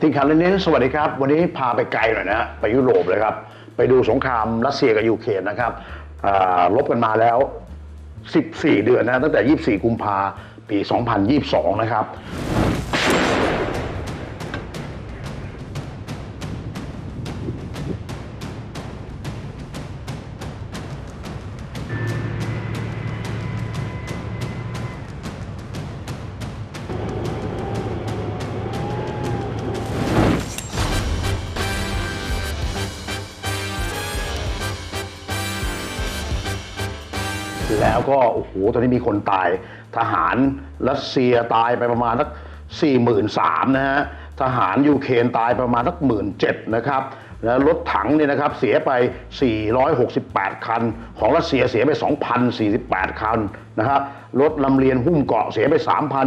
ทีมข่าวเน้นๆสวัสดีครับ วันนี้พาไปไกลหน่อยนะไปยุโรปเลยครับ ไปดูสงครามรัสเซียกับยูเครนนะครับลบกันมาแล้ว 14 เดือนนะตั้งแต่ 24 กุมภาปี 2022 นะครับ แล้วก็โอ้โหตอนนี้มีคนตายทหารรัสเซียตายไปประมาณสักสี่หมื่นสามนะฮะทหารยูเครนตายประมาณสักหมื่นเจ็ดนะครับ แล้วรถถังเนี่ยนะครับเสียไป 468 คัน ของรัสเซียเสียไป 2,048 คันนะครับรถลำเลียงหุ้มเกาะเสียไป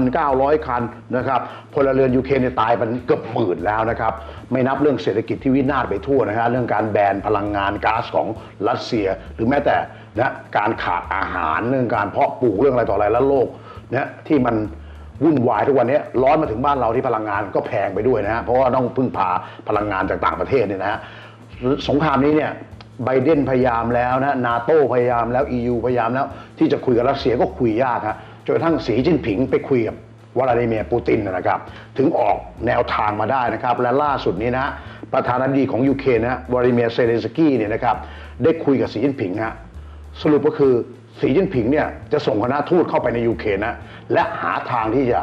3,900 คันนะครับพลเรือนยูเครนตายเป็นเกือบหมื่นแล้วนะครับไม่นับเรื่องเศรษฐกิจที่วินาศไปทั่วนะฮะเรื่องการแบนพลังงานก๊าซของรัสเซีย หรือแม้แต่นะการขาดอาหารเรื่องการเพาะปลูกเรื่องอะไรต่ออะไรแล้วโลกเนี่ยที่มัน วุ่นวายทุกวันนี้ร้อนมาถึงบ้านเราที่พลังงานก็แพงไปด้วยนะฮะเพราะว่าต้องพึ่งพาพลังงานจากต่างประเทศเนี่ยนะฮะสงครามนี้เนี่ยไบเดนพยายามแล้วนะนาโต้พยายามแล้ว EU พยายามแล้ว ที่จะคุยกับรัสเซียก็คุยยากฮะจนกระทั่งสีจิ้นผิงไปคุยกับวลาดิเมียร์ปูตินนะครับ ถึงออกแนวทางมาได้นะครับ และล่าสุดนี้นะประธานาธิบดีของยูเครนนะวลาดิเมียร์เซเลนสกี้เนี่ยนะครับ ได้คุยกับสีจิ้นผิงฮะสรุปก็คือ สีจิ้นผิงเนี่ยจะส่งคณะทูตเข้าไปในยูเครนนะและหาทางที่จะ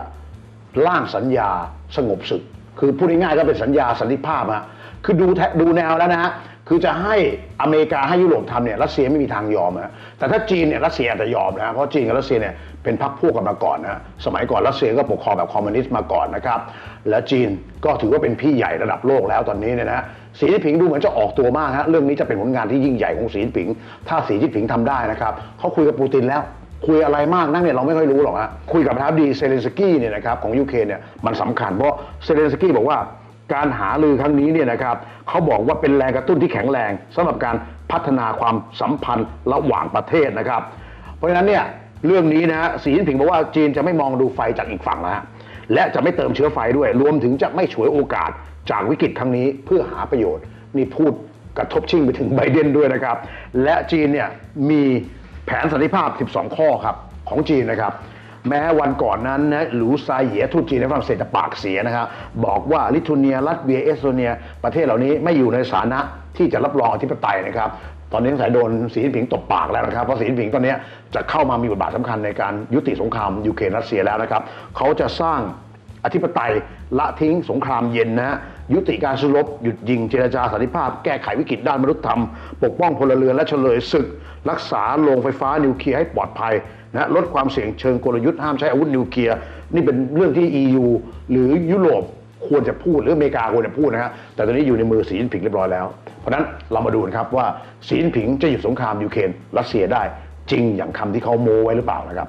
ร่างสัญญาสงบศึก คือพูดง่ายๆก็เป็นสัญญาสันติภาพฮะคือดูแทดูแนวแล้วนะฮะ คือจะให้อเมริกาให้ยุโรปทำเนี่ยรัสเซียไม่มีทางยอมนะแต่ถ้าจีนเนี่ยรัสเซียอาจจะยอมนะเพราะจีนกับรัสเซียเนี่ยเป็นพรรคพวกกันมาก่อนนะสมัยก่อนรัสเซียก็ปกครองแบบคอมมิวนิสต์มาก่อนนะครับและจีนก็ถือว่าเป็นพี่ใหญ่ระดับโลกแล้วตอนนี้เนี่ยนะสีจิ้นผิงดูเหมือนจะออกตัวมากฮะเรื่องนี้จะเป็นผลงานที่ยิ่งใหญ่ของสีจิ้นผิง ถ้าสีจิ้นผิงทำได้นะครับเขาคุยกับปูตินแล้วคุยอะไรมากนั่นเนี่ยเราไม่ค่อยรู้หรอกฮะคุยกับประธานดีเซเลนสกี้เนี่ยนะครับของยูเครนเนี่ยมันสำคัญเพราะเซเลนสกี้บอกว่า การหาลือครั้งนี้เนี่ยนะครับเขาบอกว่าเป็นแรงกระตุ้นที่แข็งแรงสำหรับการพัฒนาความสัมพันธ์ระหว่างประเทศนะครับ เพราะฉะนั้นเนี่ยเรื่องนี้นะฮะสีจิ้นผิงบอกว่าจีนจะไม่มองดูไฟจากอีกฝั่งแล้ว และจะไม่เติมเชื้อไฟด้วย รวมถึงจะไม่ฉวยโอกาสจากวิกฤตครั้งนี้เพื่อหาประโยชน์นี่พูดกระทบชิงไปถึงไบเดนด้วยนะครับ และจีนเนี่ยมีแผนสันติภาพ 12 ข้อครับของจีนนะครับ แม้วันก่อนนั้นนะหลูซาเหยียทูตจีนในฝรั่งเศสจะปากเสียนะครับบอกว่าลิทัวเนียรัสเวียเอสโตเนีย ประเทศเหล่านี้ไม่อยู่ในสถานะที่จะรับรองอธิปไตยนะครับตอนนี้สายโดนสีนผิงตบปากแล้วนะครับ เพราะสีนผิงตอนนี้จะเข้ามามีบทบาทสำคัญในการยุติสงครามยูเครนรัสเซียแล้วนะครับ เขาจะสร้างอธิปไตยละทิ้งสงครามเย็นนะฮะ ยุติการสู้รบหยุดยิงเจรจาสันติภาพ แก้ไขวิกฤตด้านมนุษยธรรม ปกป้องพลเรือนและเฉลยศึก รักษาโรงไฟฟ้านิวเคลียร์ให้ปลอดภัยนะลดความเสี่ยงเชิงกลยุทธ์ห้ามใช้อาวุธนิวเคลียร์นี่เป็นเรื่องที่ EU หรือยุโรปควรจะพูดหรืออเมริกาควรจะพูดนะฮะแต่ตอนนี้อยู่ในมือสีจิ้นผิงเรียบร้อยแล้ว เพราะนั้นเรามาดูกันครับว่าสีจิ้นผิงจะหยุดสงครามยูเครนรัสเซียได้จริงอย่างคำที่เขาโม้ไว้หรือเปล่านะครับ